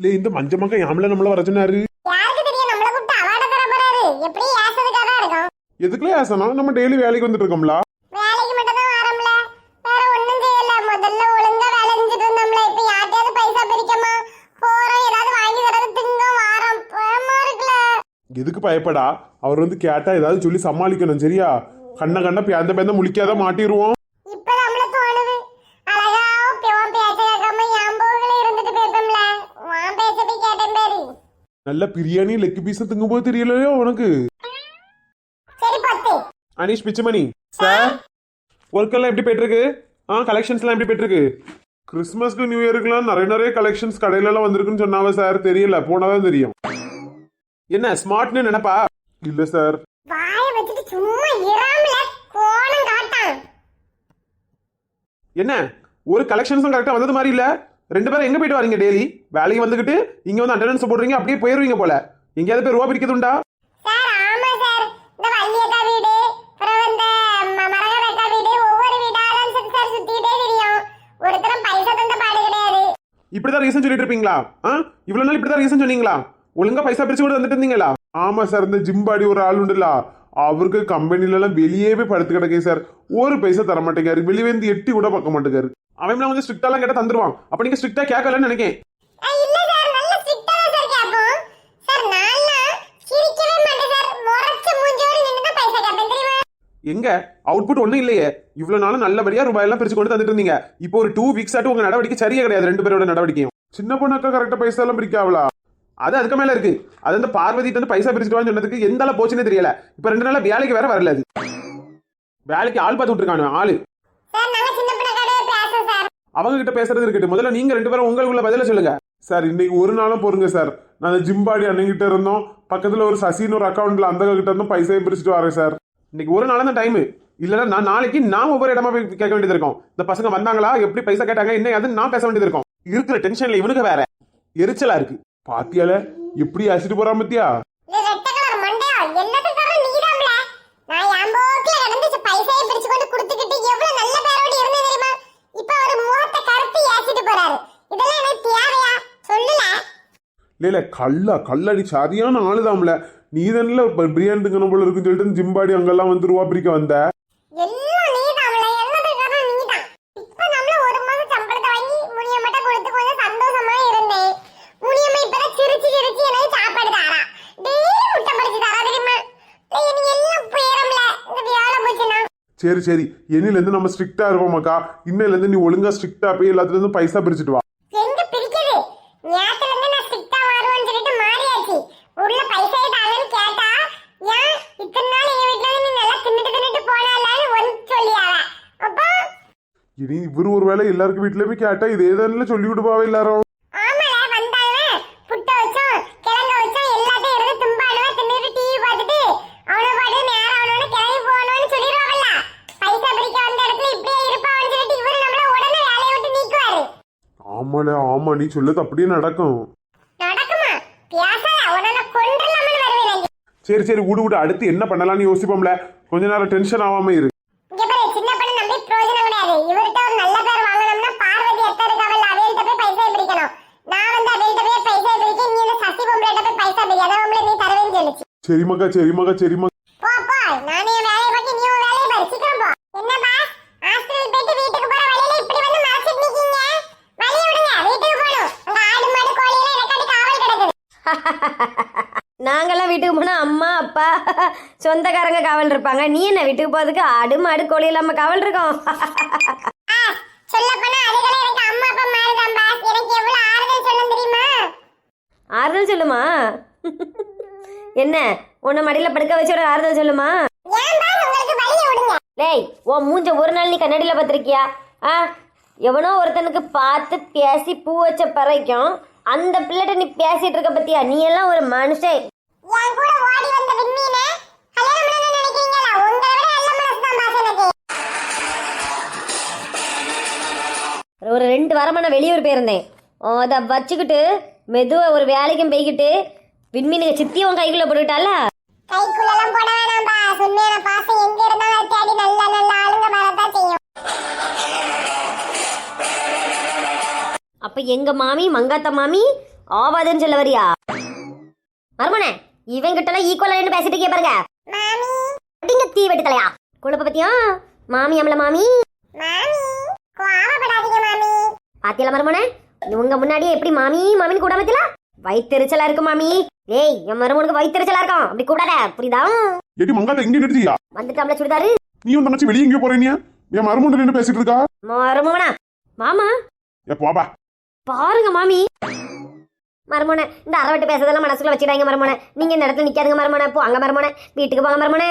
இல்ல இந்த மஞ்ச மக்க யாமல நம்மள வர சொன்னாரு. எதுக்குள்ள ஆசனம் நம்ம டெய்லி வேலைக்கு வந்துட்டு இருக்கோம்ல. வேலைக்கு மட்டும் தான் வரோம்ல. வேற ஒண்ணும் செய்யல. முதல்ல ஒழுங்கா வேலை செஞ்சுட்டு இருந்தோம்ல இப்ப யார்ட்டையாவது பைசா பிரிக்கமா போறோம். ஏதாவது வாங்கி தரது திங்க வாரம். பயமா இருக்குல்ல. எதுக்கு பயப்படா? அவர் வந்து கேட்டா ஏதாவது சொல்லி சமாளிக்கணும் சரியா? கண்ண கண்ண பேந்த பேந்த முழிக்காத மாட்டிடுவோம் இப்ப நம்மள தோணுது அழகா பிவன் பேச்ச கேட்காம என் போகல இருந்துட்டு போயிருந்தோம்ல உன் பேச்ச போய் கேட்டேன் பேரு நல்ல பிரியாணி லெக் பீஸ் திங்கும் போது தெரியலையோ உனக்கு சரி பத்து அனீஷ் பிச்சுமணி சார் ஒர்க் எல்லாம் எப்படி போயிட்டு இருக்கு ஆ கலெக்ஷன்ஸ்லாம் எப்படி போயிட்டு இருக்கு கிறிஸ்மஸ்க்கு நியூ இயருக்குலாம் நிறைய நிறைய கலெக்ஷன்ஸ் கடையில எல்லாம் வந்திருக்குன்னு சொன்னாவ சார் தெரியல போனாதான் தெரியும் என்ன ஸ்மார்ட்னு நினைப்பா இல்ல சார் என்ன ஒரு கலெக்ஷன்ஸும் கரெக்டா வந்தது மாதிரி இல்ல ரெண்டு பேரும் எங்க போயிட்டு வரீங்க டெய்லி வேலைக்கு வந்துகிட்டு இங்க வந்து அட்டெண்டன்ஸ் போடுறீங்க அப்படியே போயிருவீங்க போல. எங்கேயாவது போய் ரூபா பிரிக்கிறதுண்டா சார் ஆமா சார். இந்த வள்ளியக்கா வீடு அப்புறம் இந்த ம- மரகதக்கா வீடு ஒவ்வொரு வீடா தான் சார் சார் சுத்திட்டே தெரியும். ஒருத்தரும் பைசா தந்த பாடு கிடையாது. இப்படிதான் ரீசன் சொல்லிட்டு இருப்பீங்களா? ஆ? இவ்வளவு நாள் இப்படிதான் ரீசன் சொன்னீங்களா? ஒழுங்கா பைசா பிரிச்சு கூட வந்துட்டு இருந்தீங்களா? ஆமா சார் இந்த ஜிம்பாடி ஒரு ஆள் உண்டுல. அவருக்கு கம்பெனில எல்லாம் வெளியே போய் படுத்து கிடக்கே சார். ஒரு பைசா தர மாட்டேங்காரு வெளியே வந்து எட்டி கூட பார்க்க மாட்டேங்காரு அவன் கொஞ்சம் ஸ்ட்ரிக்டாலாம் கேட்டா தந்துருவான். அப்ப நீங்க ஸ்ட்ரிக்டா கேட்கலன்னு நினைக்கேன். எங்க? அவுட்புட் ஒண்ணும் இல்லையே. இவ்வளவு நாளும் நல்லபடியா ரூபாய் எல்லாம் பிரிச்சு கொண்டு தந்துட்டு இருந்தீங்க இப்போ ஒரு டூ வீக்ஸ் ஆட்டு உங்க நடவடிக்கை சரியா கிடையாது ரெண்டு பேரோட நடவடிக்கையும். சின்ன பொண்ணாக்கா கரெக்டா பைசா எல்லாம் பிரிக்காவலா அது அதுக்கு மேல இருக்கு. அது அந்த பார்வதிட்டு வந்து பைசா பிரிச்சுட்டு சொன்னதுக்கு எந்த அளவு போச்சுன்னே தெரியல. இப்ப ரெண்டு நாளா வேலைக்கு வேற வரல அது. வேலைக்கு ஆள் பார்த்து விட்டுருக்கானு ஆளு சார் நாங்க சின்ன பிள்ளை கடையை பேசுறோம் சார் அவங்க கிட்ட பேசுறது இருக்கட்டும். முதல்ல நீங்க ரெண்டு பேரும் உங்களுக்குள்ள பதில சொல்லுங்க. சார் இன்னைக்கு ஒரு நாளும் பொறுங்க சார். நான் ஜிம்பாடி அண்ணங்கிட்ட இருந்தோம். பக்கத்துல ஒரு சசின்னு ஒரு அக்கௌண்ட்ல அந்த கிட்ட இருந்தும் பைசாயை பிரிச்சுட்டு வரேன் சார். இன்னைக்கு ஒரு நாள் தான் டைம் இல்லைன்னா நான் நாளைக்கு நான் ஒவ்வொரு இடமா போய் கேட்க வேண்டியது இருக்கும். இந்த பசங்க வந்தாங்களா? எப்படி பைசா கேட்டாங்க? என்ன அது நான் பேச வேண்டியது இருக்கும். இருக்கிற டென்ஷன்ல இவனுக்கு வேற. எரிச்சலா இருக்கு. பாத்தியால? எப்படி அசிட்டு போறான் பத்தியா? நான் என் போக்குல கிடந்து பைசாயை பிரிச்சு கொண்டு கொடுத்துக்கிட்டு எவ்வளவு நல்ல பேரோட இருந்தது தெரியுமா இப்ப அவர் முகத்தை கருத்து ஏசிட்டு போறாரு இதெல்லாம் எனக்கு தேவையா சொல்லல இல்ல இல்ல கல்லா கல்லடி சரியான ஆளுதாம்ல நீ தானே பிரியாணி திங்கணும் போல இருக்குன்னு சொல்லிட்டு ஜிம்பாடி அங்கெல்லாம் வந்து ரூபா பிரிக்க வந்த? எல்லாம் நீதாம்ல எல்லாத்துக்கும் நீதான். இப்ப நம்மள ஒரு மாசம் சம்பளத்தை வாங்கி முனிய மட்டும் கொடுத்து கொஞ்சம் சந்தோஷமா இருந்தேன் முனியம்மா இப்பதான் சிரிச்சு சிரிச்சு எனக்கு சாப்பாடு தாரா டெய்லி முட்டை பறிச்சு தாரா தெரியுமா டேய், நீ எல்லாம் போயிரம்ல இந்த வேலை போச்சுன்னா சரி சரி என்னில இருந்து நம்ம ஸ்ட்ரிக்டா இருப்போமாக்கா இன்னையில இருந்து நீ ஒழுங்கா ஸ்ட்ரிக்டா போய் எல்லாத்துல இருந்து பைசா பிரிச்சுட்டு வா எங்க பிரிக்குது ஞாத்துல இருந்து நான் ஸ்ட்ரிக்ட்டா மாறுவேன்னு சொல்லிட்டு மாறியாச்சு உள்ள பைசா தாங்கன்னு கேட்டா ஏன் இத்தனை நாள் எங்க வீட்ல இருந்து நீ நல்லா தின்னுட்டு தின்னுட்டு போனாலான்னு ஒன்று சொல்லியாவ அப்போ இனி இவரு ஒரு வேளை எல்லாருக்கும் வீட்டுல போய் கேட்டா இதே தானே சொல்லி விடுப்பாவ எல்லாரும். ஆமால ஆமா நீ சொல்லது அப்படியே நடக்கும். சரி சரி விடு விடு அடுத்து என்ன பண்ணலாம்னு யோசிப்போம்ல. கொஞ்ச நேரம் டென்ஷன் ஆகாம இரு இங்க பாரு சின்ன பண்ண நம்பி பிரயோஜனம் கிடையாது இவர்கிட்ட ஒரு நல்ல பேர் வாங்கணும்னா பார்வதி எத்த இருக்காவல்ல அவையிட்ட போய் பைசா பிரிக்கணும் நான் வந்து அவையிட்ட போய் பைசா பிரிக்க நீ பொம்பளைட்ட போய் பைசா அதான் பொம்பளை நீ தரவேன்னு சொல்லுச்சு. சரிமாக்கா சரிமாக்கா சரிம்மா போ போ. நானே என் வேலையை பார்க்க நீ உன் வேலையை பாரு. சீக்கிரம் போ. என்னப்பா ஹாஸ்பிடல் போயிட்டு வீட்டுக்கு போற வழியில இப்படி வந்து மறைச்சிட்டு நிக்கீங்க? வழிய விடுங்க. வீட்டுக்கு போகணும். அங்க ஆடு மாடு கோழி எல்லாம் காவல் கிடக்குது. நாங்கெல்லாம் வீட்டுக்கு போனால் அம்மா அப்பா சொந்தக்காரங்க காவல் இருப்பாங்க. நீ என்ன வீட்டுக்கு போகிறதுக்கு ஆடு மாடு கோழி இல்லாமல் காவல் இருக்கோம் ஆ சொல்ல போனா அதுகளே எனக்கு அம்மா அப்பா மாதிரி தான்பா எனக்கு எவ்வளவு ஆறுதல் சொல்ல தெரியுமா ஆறுதல் சொல்லுமா? என்ன உன்னை மடியில் படுக்க வச்சு ஒரு ஆறுதல் சொல்லுமா? டேய் உன் மூஞ்ச ஒரு நாள் நீ கண்ணாடியில் பார்த்துருக்கியா? ஆ எவனோ ஒருத்தனுக்கு பார்த்து பேசி பூ வச்ச பறைக்கும் அந்த பிள்ளைகிட்ட நீ பேசிட்டு இருக்க பத்தியா நீ எல்லாம் ஒரு மனுஷன். ஒரு ரெண்டு வாரமா நான் வெளியூர் போயிருந்தேன். அதை வச்சுக்கிட்டு மெதுவாக ஒரு வேலைக்கும் போய்கிட்டு விண்மீனுங்க சித்தி உன் கைக்குள்ளே போட்டுக்கிட்டால? கைக்குள்ளெல்லாம் போட வேணாம்பா. உண்மையான பாசம் எங்க இருந்தாலும் தேடி நல்ல நல்ல ஆளுங்க வரதான் செய்யும். அப்போ எங்கள் மாமி மங்காத்த மாமி ஆவாதுன்னு சொல்ல வரியா? மருமனே இவன் கிட்ட எல்லாம் ஈக்குவலா நின்னு பேசிட்டு இருக்கே பாருங்க. மாமி. அடிங்க தீ வெட்டி தலையா. குழப்ப பத்தியா? மாமி அமல மாமி. மாமி கோவப்படாதீங்க மாமி. பாத்தியல மருமனே? இவங்க முன்னாடியே எப்படி மாமி மாமின்னு கூட பத்தில வயிற்றுச்சலா இருக்கு மாமி. ஏய் என் மருமனுக்கு வயிற்றுச்சலா இருக்கும். அப்படி கூடாத புரியுதா? ஏடி மங்காத்த எங்க நிறுத்தியா வந்துட்டாம்ல சுடிதாரு. நீயும் தங்கச்சி வெளியே எங்கேயோ போறேனியா. என் மருமண்டு நின்று பேசிட்டு இருக்கா? மருமனா மாமா? ஏ போபா பாருங்க மாமி. மருமனை இந்த அரவட்டு பேசுறதெல்லாம் மனசுல வச்சுட்டாங்க மருமனை நீங்க இந்த இடத்துல நிக்காதுங்க மருமனை போ அங்க மருமனை வீட்டுக்கு போங்க மருமனை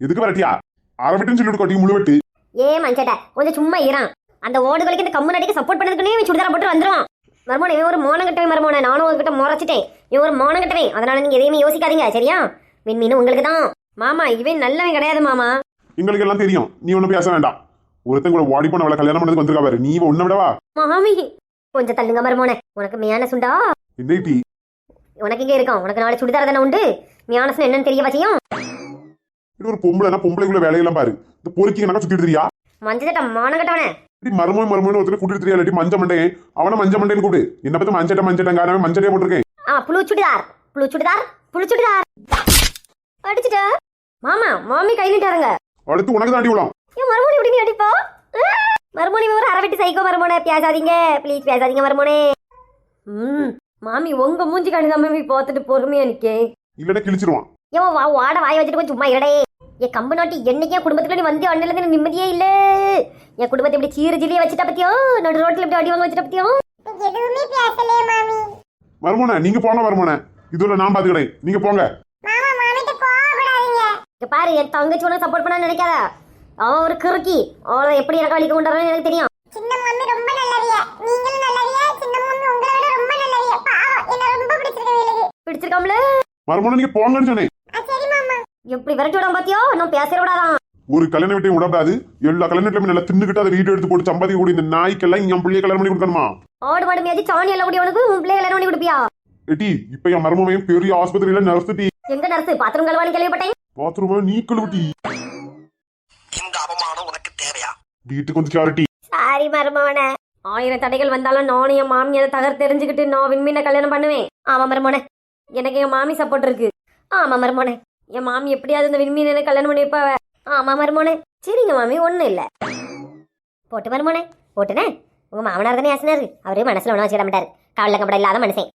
எதுக்கு வரட்டியா? அரவிட்டுன்னு சொல்லிட்டு கொட்டி முழுவெட்டு ஏ மஞ்சட்ட கொஞ்சம் சும்மா இறான் அந்த ஓடுகளுக்கு இந்த கம்மு நடிக்க சப்போர்ட் பண்ணதுக்குன்னே சுடிதார போட்டு வந்துருவான். மருமனை இவன் ஒரு மோனம் கட்டவே மருமனை. நானும் உங்ககிட்ட முறைச்சிட்டேன் இவன் ஒரு மோனம் கட்டவே. அதனால நீங்க எதையுமே யோசிக்காதீங்க சரியா? விண்மீன் உங்களுக்கு தான். மாமா இவன் நல்லவன் கிடையாது மாமா. எங்களுக்கு எல்லாம் தெரியும். நீ ஒன்றும் பேச வேண்டாம். ஒருத்தன் கூட ஓடி போன அவளை கல்யாணம் பண்ணதுக்கு வந்திருக்கா பாரு. நீ ஒன்ன விடவா? மாமி கொஞ்சம் தள்ளுங்க மருமோனே. உனக்கு மியான சுண்டா? டீ? உனக்கு இங்கே இருக்கும் உனக்கு நாளை சுடிதார் தானே உண்டு? மியானசன் என்னன்னு தெரிய வச்சையும் இது ஒரு பொம்பளைனா பொம்பளைக்குள்ள வேலையெல்லாம் பாரு. இந்த பொறுக்கி எனக்கு சுத்திட்டு தெரியா மஞ்சட்ட மானம் கட்டவனே இப்படி மருமோ மருமோன்னு ஒருத்தர் கூட்டிட்டு தெரியா இல்லாட்டி மஞ்ச மண்டையன் அவனை மஞ்ச மண்டைன்னு கூப்பிடு. என்ன பத்தி மஞ்சட்ட மஞ்சட்டங்காரன் மஞ்சட்டே போட்டிருக்கேன் ஆ புழு சுடிதார். புழு சுடிதார் புழு சுடிதார். அடிச்சுட்டா? மாமா மாமி கை நீட்டாருங்க. அடுத்து உனக்கு தாண்டி விழாம். ஏன் மறுமணி இப்படி நீ அடிப்பா? மறுமணி ஒரு அரவெட்டி சைக்கோ மறுமோனே பேசாதீங்க ப்ளீஸ் பேசாதீங்க மறுமோனே ம் மாமி உங்க மூஞ்சி கண்டுதான் மாமி பார்த்துட்டு பொறுமையா நிக்கே. இல்லைன்னா கிழிச்சிருவான். ஏன் வா வாட வாய வச்சுட்டு கொஞ்சம் சும்மா இடே என் கம்பு நாட்டி என்னைக்கே குடும்பத்துக்குள்ள நீ வந்து அண்ணில இருந்து நிம்மதியே இல்ல. என் குடும்பத்தை இப்படி சீர ஜிலியா வச்சுட்டா பத்தியோ? நடு ரோட்ல இப்படி அடி வாங்க வச்சுட்டா பத்தியோ? எதுவுமே பேசலையே மாமி. மருமோனே நீங்க போன மருமோனே. இதுல நான் பாத்துக்கிறேன். நீங்க போங்க. மாமா மாமிட்ட கோவப்படாதீங்க. இங்க பாரு என் தங்கச்சி உனக்கு சப்போர்ட் பண்ண நினைக்காத. அவன் ஒரு கிறுக்கி. அவளை எப்படி எனக்கு அழிக்க கொண்டாடுறான்னு எனக்கு தெரியும். சின்ன மம்மி ரொம்ப நல்லவிய. நீங்களும் நல்லவிய சின்ன மம்மி உங்களை விட ரொம்ப நல்லவிய. பாவம் என்ன ரொம்ப பிடிச்சிருக்கு வேலைக்கு பிடிச்சிருக்காம்ல? மருமோனே நீங்க போங்கன்னு சொன்னேன். எப்படி விரட்டி விடாம பாத்தியோ? நான் பேச விடாதான். ஒரு கல்யாண வீட்டையும் விடக்கூடாது எல்லா கல்யாணத்திலுமே நல்லா தின்னுக்கிட்டு அதை வீடியோ எடுத்து போட்டு சம்பாதிக்க கூடிய இந்த நாய்க்கெல்லாம் என் பிள்ளைய கல்யாணம் பண்ணி கொடுக்கணுமா? ஆடு மாடு மேய்ச்சி சாணி எல்லாம் கூடிய உனக்கு உன் பிள்ளை கல்யாணம் பண்ணி கொடுப்பியா? ஏட்டி இப்ப என் மருமையும் பெரிய ஆஸ்பத்திரியில நர்ஸ் டீ. எங்க நர்ஸ் பாத்ரூம் கழுவாணி கேள்விப்பட்டேன். பாத்ரூம் நீ கழுவுட்டி. இந்த அவமானம் உனக்கு தேவையா? வீட்டுக்கு வந்து சாரிட்டி. சாரி மருமவனே ஆயிரம் தடைகள் வந்தாலும் நானும் என் மாமி அதை தகர் தெரிஞ்சுக்கிட்டு நான் விண்மீனை கல்யாணம் பண்ணுவேன். ஆமா மருமோனே எனக்கு என் மாமி சப்போர்ட் இருக்கு. ஆமா மருமோனே என் மாமி எப்படியாவது இந்த விண்மீனை கல்யாணம் பண்ணி வைப்பாவ? ஆமா மருமோனே. சரிங்க மாமி ஒண்ணும் இல்ல. போட்டு மருமோனே போட்டுனே. உங்க மாமனார் தானே ஆசினாரு அவரே மனசுல ஒன்றும் வச்சுக்கிட மாட்டாரு. கவலை கப்பட இல்லாத மனுஷன்.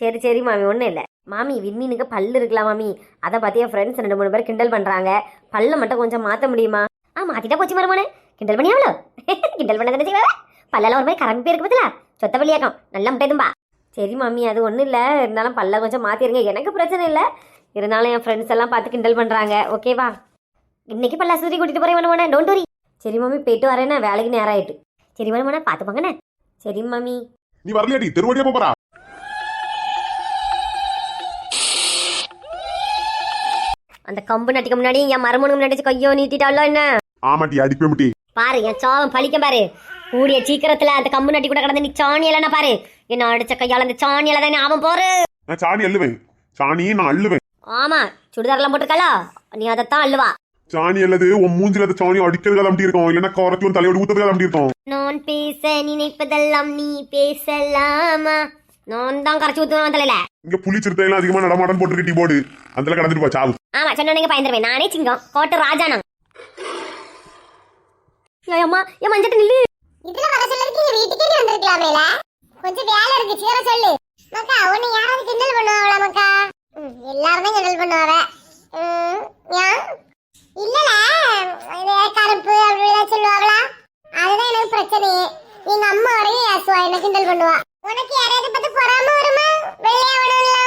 சரி சரி மாமி ஒன்றும் இல்லை. மாமி விண்மீனுக்கு பல்லு இருக்கலாம் மாமி? அதை பார்த்து என் ஃப்ரெண்ட்ஸ் ரெண்டு மூணு பேர் கிண்டல் பண்றாங்க. பல்லை மட்டும் கொஞ்சம் மாற்ற முடியுமா? ஆ மாத்திட்டா போச்சு மருமோனே. கிண்டல் பண்ணி எவ்வளோ கிண்டல் பண்ண தானே செய்வா பல்லெல்லாம் ஒரு மாதிரி கரம்பி போயிருக்கு பத்தில சொத்த பள்ளியாக்கம். நல்லா முட்டைதும்பா சரி மாமி அது ஒன்றும் இல்லை. இருந்தாலும் பல்ல கொஞ்சம் மாற்றிருங்க எனக்கு பிரச்சனை இல்லை. இருந்தாலும் என் ஃப்ரெண்ட்ஸ் எல்லாம் பார்த்து கிண்டல் பண்ணுறாங்க ஓகேவா இன்னைக்கு பல்ல ஆஸ்பத்திரி கூட்டிகிட்டு போகிறேன் வேணுமாண்ணே டோன்ட் வரி சரி மம்மி போயிட்டு வரேண்ணே வேலைக்கு நேரம் ஆயிட்டு. சரி வேணுமாண்ணே பார்த்து போங்கண்ணே. சரி மம்மி. நீ வரலையாடி தெருவடியா போறா? அந்த கம்பு நட்டிக்கு முன்னாடி என் மருமனுக்கு முன்னாடி கையோ நீட்டிட்டாலோ என்ன? ஆமாட்டி அடிப்பே முட்டி. பாரு என் சோகம் பழிக்க பாரு. கூடிய சீக்கிரத்துல அந்த கம்பு நட்டி கூட கடந்து நீ சாணி இல்லைன்னா பாரு. என்ன அடிச்ச கையால அந்த சாணியில தானே அவன் போரு. நான் சாணி அள்ளுவேன். சாணியை நான் அள்ளுவேன். ஆமா சுடிதார்லாம் போட்டிருக்காளா? நீ அதைத்தான் அள்ளுவா. சாணி அல்லது உன் மூஞ்சில அந்த சாணி அடிக்கிறது அப்படி இருக்கும். இல்லைன்னா குறைச்சி உன் தலையோட ஊத்துறது அப்படி இருக்கும். நான் பேச நினைப்பதெல்லாம் நீ பேசலாமா? நான் தான் கரைச்சி ஊத்துவேன் தலையில. இங்க புலி சிறுத்தை எல்லாம் அதிகமா நடமாட்டம் போட்டுருக்கு டீ போர்டு. அதுல கடந்துட்டு போ சாவு. ஆமா சொன்னீங்க பயந்துருவேன். நானே சிங்கம். கோட்டை ராஜானம். ஏம்மா ஏன் மஞ்சட்டு நில்லு. இதுல வர சொல்லதுக்கு நீ வீட்டுக்கே நீ வந்திருக்கலாமேல? கொஞ்சம் வேலை இருக்கு. சீர சொல்லு. மக்கா உன்னை யாராவது கிண்டல் பண்ணுவாங்களா மக்கா? எல்லாருமே கிண்டல் பண்ணுவாங்க. இல்லல கருப்பு அப்படி சொல்லுவாங்களா? அதுதான் எனக்கு பிரச்சனையே. எங்க அம்மா வரையும் ஏசுவா என்ன கிண்டல் பண்ணுவா. உனக்கு யாரையாவது பத்தி பொறாம வருமா? வெள்ளையா வேணும்ல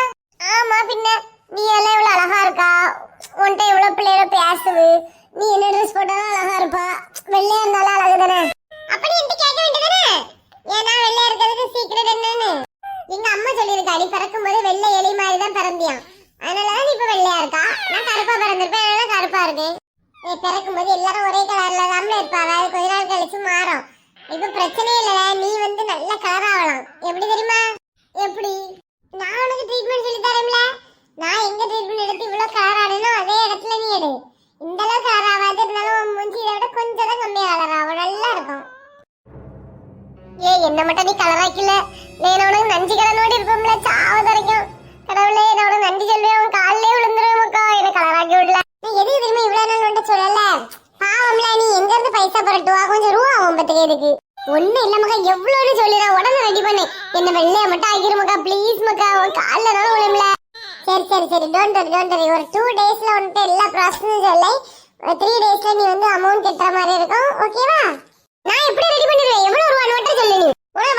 ஆமா பின்ன. நீ எல்லாம் இவ்வளவு அழகா இருக்கா? உன்கிட்ட இவ்வளவு பிள்ளையோட பேசுது? நீ என்ன ட்ரெஸ் போட்டாலும் அழகா இருப்பா. வெள்ளையா இருந்தாலும் அழகு தானே அப்படி என்கிட்ட கேட்க வேண்டியதானே ஏன்னா வெள்ளையா இருக்கிறதுக்கு சீக்கிரம் என்னன்னு எங்க அம்மா சொல்லியிருக்கா நீ பிறக்கும் போது வெள்ளை எலி மாதிரி தான் பிறந்தியாம். அதனாலதான் நீ இப்ப வெள்ளையா இருக்கா? நான் கருப்பா பிறந்திருப்பேன் அதனால கருப்பா இருக்கேன். நீ பிறக்கும் போது எல்லாரும் ஒரே கலர்ல தான் இருப்பாங்க அது கொஞ்ச நாள் கழிச்சு மாறும். இப்ப பிரச்சனையே இல்ல. நீ வந்து நல்ல கலர் ஆகலாம். எப்படி தெரியுமா? எப்படி? நான் உனக்கு ட்ரீட்மெண்ட் சொல்லி தரேன்ல நான் எங்க ட்ரீட்மெண்ட் எடுத்து இவ்வளவு கலர் ஆடணும் அதே இடத்துல நீ எடு. இந்த அளவு கலர் ஆகாது. இருந்தாலும் உன் மூஞ்சி இதை விட கொஞ்சம் தான் கம்மியா கலர் ஆகும். நல்லா இருக்கும். ஏ என்ன மட்டும் நீ கலர் ஆக்கல? நான் உனக்கு நன்றி கடனோடு இருப்போம்ல சாவது வரைக்கும் கடவுளே நான் உனக்கு நன்றி சொல்வேன் உன் காலிலே விழுந்துருவேன் மக்கா. எனக்கு கலராக்கி விடல. நீ எதுக்கு திரும்ப இவ்வளவு நாள் வந்துட்டு சொல்லல? பாவம்ல நீ எங்க இருந்து பைசா புரட்டுவா கொஞ்சம் ரூபா ஆகும் பத்துக்கு இதுக்கு ஒண்ணு இல்ல மக்கா. எவ்வளவுன்னு சொல்லிடுறா உடனே ரெடி பண்ணு. என்ன வெள்ளைய மட்டும் ஆக்கிரு மக்கா. ப்ளீஸ் மக்கா உன் காலில் தான் விழும்ல சரி சரி சரி. டோன்ட் வரி டோன்ட் வரி ஒரு டூ டேஸ்ல வந்துட்டு எல்லா ப்ராசஸும் சொல்லி த்ரீ டேஸ்ல நீ வந்து அமௌண்ட் கட்டுற மாதிரி இருக்கும். ஓகேவா நான் எப்படி ரெடி பண்ணிடுவேன்? எவ்வளவு ரூபா மட்டும் சொல்லு நீ. உனக்கு